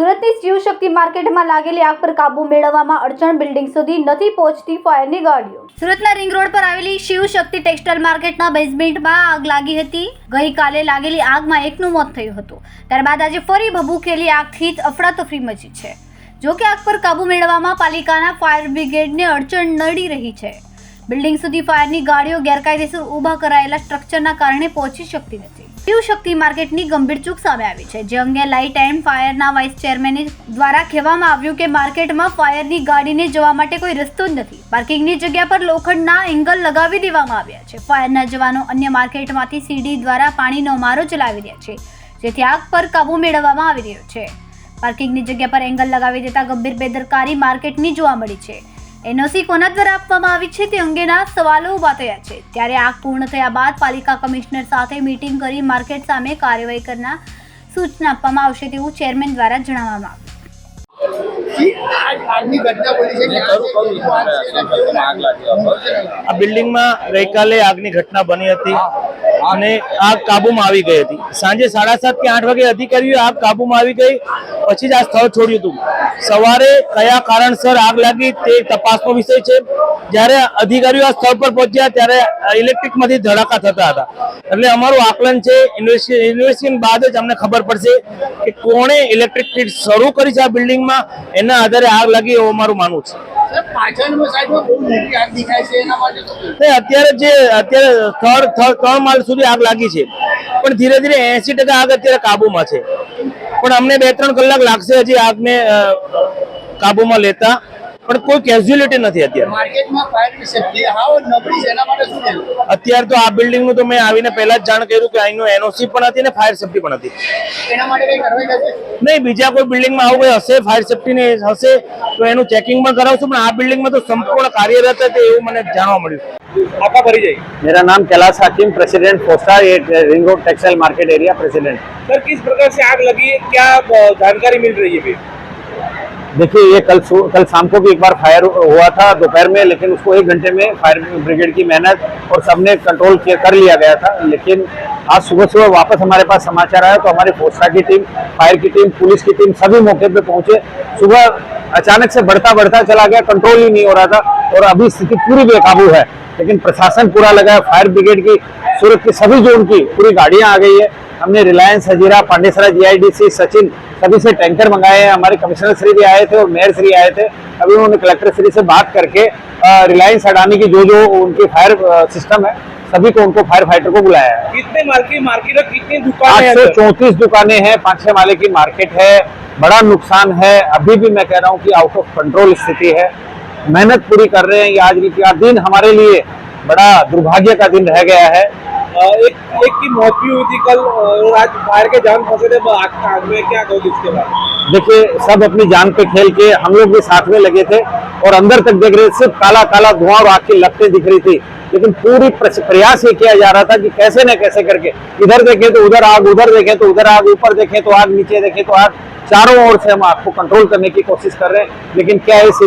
સુરતની શિવશક્તિ માર્કેટમાં લાગેલી આગ પર કાબુ મેળવવામાં અડચણ બિલ્ડિંગ સુધી નથી પહોંચતી ફાયરની ગાડીઓ. સુરતના રિંગ રોડ પર આવેલી શિવશક્તિ ટેક્સટાઇલ માર્કેટના બેઝમેન્ટમાં આગ લાગી હતી. ગઈકાલે લાગેલી આગમાં એકનું મોત થયું હતું. ત્યારબાદ આજે ફરી ભભૂકેલી આગથી અફડાતફરી મચી છે. જોકે આગ પર કાબુ મેળવવામાં પાલિકાના ફાયર બ્રિગેડને અડચણ નડી રહી છે. બિલ્ડિંગ સુધી ફાયરની ગાડીઓ ગેરકાયદેસર ઊભા કરાયેલા સ્ટ્રક્ચરના કારણે પહોંચી શકતી નથી. શિવશક્તિ માર્કેટની ગંભીર ચૂક સામે આવી છે. જે અંગે લાઇટ એન્ડ ફાયરના વાઇસ ચેરમેન દ્વારા કહેવામાં આવ્યું કે માર્કેટમાં ફાયરની ગાડીને જવા માટે કોઈ રસ્તો જ નથી. પાર્કિંગની જગ્યા પર લોખંડના એંગલ લગાવી દેવામાં આવ્યા છે. ફાયરના જવાનો અન્ય માર્કેટમાંથી સીડી દ્વારા પાણીનો મારો ચલાવી રહ્યા છે. જેથી આગ પર કાબુ મેળવવામાં આવી રહ્યો છે. પાર્કિંગની જગ્યા પર એંગલ લગાવી દેતા ગંભીર બેદરકારી માર્કેટની જોવા મળી છે. એનઓસી કોના દ્વારા આપવામાં આવી છે તે અંગેના સવાલો ઊભા થયા છે. ત્યારે આગ પૂર્ણ થયા બાદ પાલિકા કમિશનર સાથે મીટિંગ કરી માર્કેટ સામે કાર્યવાહી કરનાર સૂચના આપવામાં આવશે તેવું ચેરમેન દ્વારા જણાવવામાં આવ્યું. જી, આગ- આગની ઘટના બની છે. કે આગ લાગી આ બિલ્ડિંગમાં ગઈકાલે આગની ઘટના બની હતી. અને આગ કાબુમાં આવી ગઈ હતી. સાંજે સાડા સાત કે આઠ વાગે અધિકારીઓ આગ કાબુમાં આવી ગઈ. પછી જ આ સ્થળ છોડ્યું હતું. સવારે કયા કારણસર આગ લાગી તે તપાસનો વિષય છે. જ્યારે અધિકારીઓ આ સ્થળ પર પહોંચ્યા ત્યારે ઇલેક્ટ્રિકમાંથી ધડાકા થતા હતા. એટલે અમારું આકલન છે ઇન્વેસ્ટિગેશન બાદ જ અમને ખબર પડશે કે કોણે ઇલેક્ટ્રિક શરૂ કરી છે આ બિલ્ડિંગમાં. એના આધારે આગ લાગી એવું અમારું માનવું છે. આગ અત્યારે જે અત્યારે થર્ડ થર્ડ ત્રણ માળ સુધી આગ લાગી છે. પણ ધીરે ધીરે એસી ટકા આગ અત્યારે કાબુમાં છે. પણ અમને બે ત્રણ કલાક લાગશે હજી આગને અ, કાબુમાં લેતા. પણ કોઈ કેઝ્યુલિટી નથી અત્યારે. માર્કેટમાં ફાયરની સેફટી હાવ નબળી છે એના માટે શું કહેવું? અત્યારે તો આ બિલ્ડિંગ નું તો મેં આવીને પહેલા જ જાણ કર્યું કે અહીંનું એનઓસી પણ હતી ને ફાયર સેફટી પણ હતી એના માટે કઈ કરવાઈ જશે નહીં બીજા કોઈ બિલ્ડિંગમાં આવું કોઈ હશે ફાયર સેફટીની હશે તો એનું ચેકિંગ પણ કરાવશું પણ આ બિલ્ડિંગમાં તો સંપૂર્ણ કાર્યરત હતી એવું મને જાણવા મળ્યું आपका परिचय मेरा नाम कैलाश हाकिम प्रेसिडेंट फोस्टा ये ring road textile market area president sir किस प्रकार से आग लगी है क्या अ, जानकारी मिल रही है अभी देखिए, ये कल कल शाम को भी एक बार फायर हुआ था दोपहर में, लेकिन उसको एक घंटे में फायर ब्रिगेड की मेहनत और सबने कंट्रोल कर लिया गया था। लेकिन आज सुबह सुबह वापस हमारे पास समाचार आया तो हमारी फोर्सा की टीम फायर की टीम पुलिस की टीम सभी मौके पे पहुँचे। सुबह अचानक से बढ़ता बढ़ता चला गया कंट्रोल ही नहीं हो रहा था और अभी स्थिति पूरी बेकाबू है। लेकिन प्रशासन पूरा लगा है फायर ब्रिगेड की सूरत की सभी जोन की पूरी गाड़ियाँ आ गई है। हमने रिलायंस हजीरा, पांडेसरा जीआईडीसी सचिन सभी से टैंकर मंगाए हैं हमारे कमिश्नर श्री भी आए थे और मेयर श्री आए थे। अभी उन्होंने कलेक्टर श्री से बात करके रिलायंस अडानी की जो जो उनकी फायर सिस्टम है सभी को उनको फायर फाइटर को बुलाया है। कितने माल की मार्केट है? कितनी दुकानें आठ हैं सौ चौंतीस दुकानें हैं पाँच छह माले की मार्केट है। बड़ा नुकसान है। अभी भी मैं कह रहा हूँ कि आउट ऑफ़ कंट्रोल स्थिति है। मेहनत पूरी कर रहे हैं ये आज का दिन हमारे लिए बड़ा दुर्भाग्य का दिन रह गया है। एक एक की मौत भी हुई थी कल और आज फायर के जान फंसे थे में क्या कहोगे इसके बाद? देखिए, सब अपनी जान पे खेल के हम लोग भी साथ में लगे थे और अंदर तक देख रहे थे, सिर्फ़ काला काला धुआँ और आग की लपटें दिख रही थी। लेकिन पूरी प्रयास ये किया जा रहा था कि कैसे न कैसे करके, इधर देखें तो उधर आग, उधर देखें तो उधर आग, ऊपर देखें तो आग, नीचे देखें तो आग, चारों ओर से हम आग को कंट्रोल करने की कोशिश कर रहे हैं। लेकिन क्या इस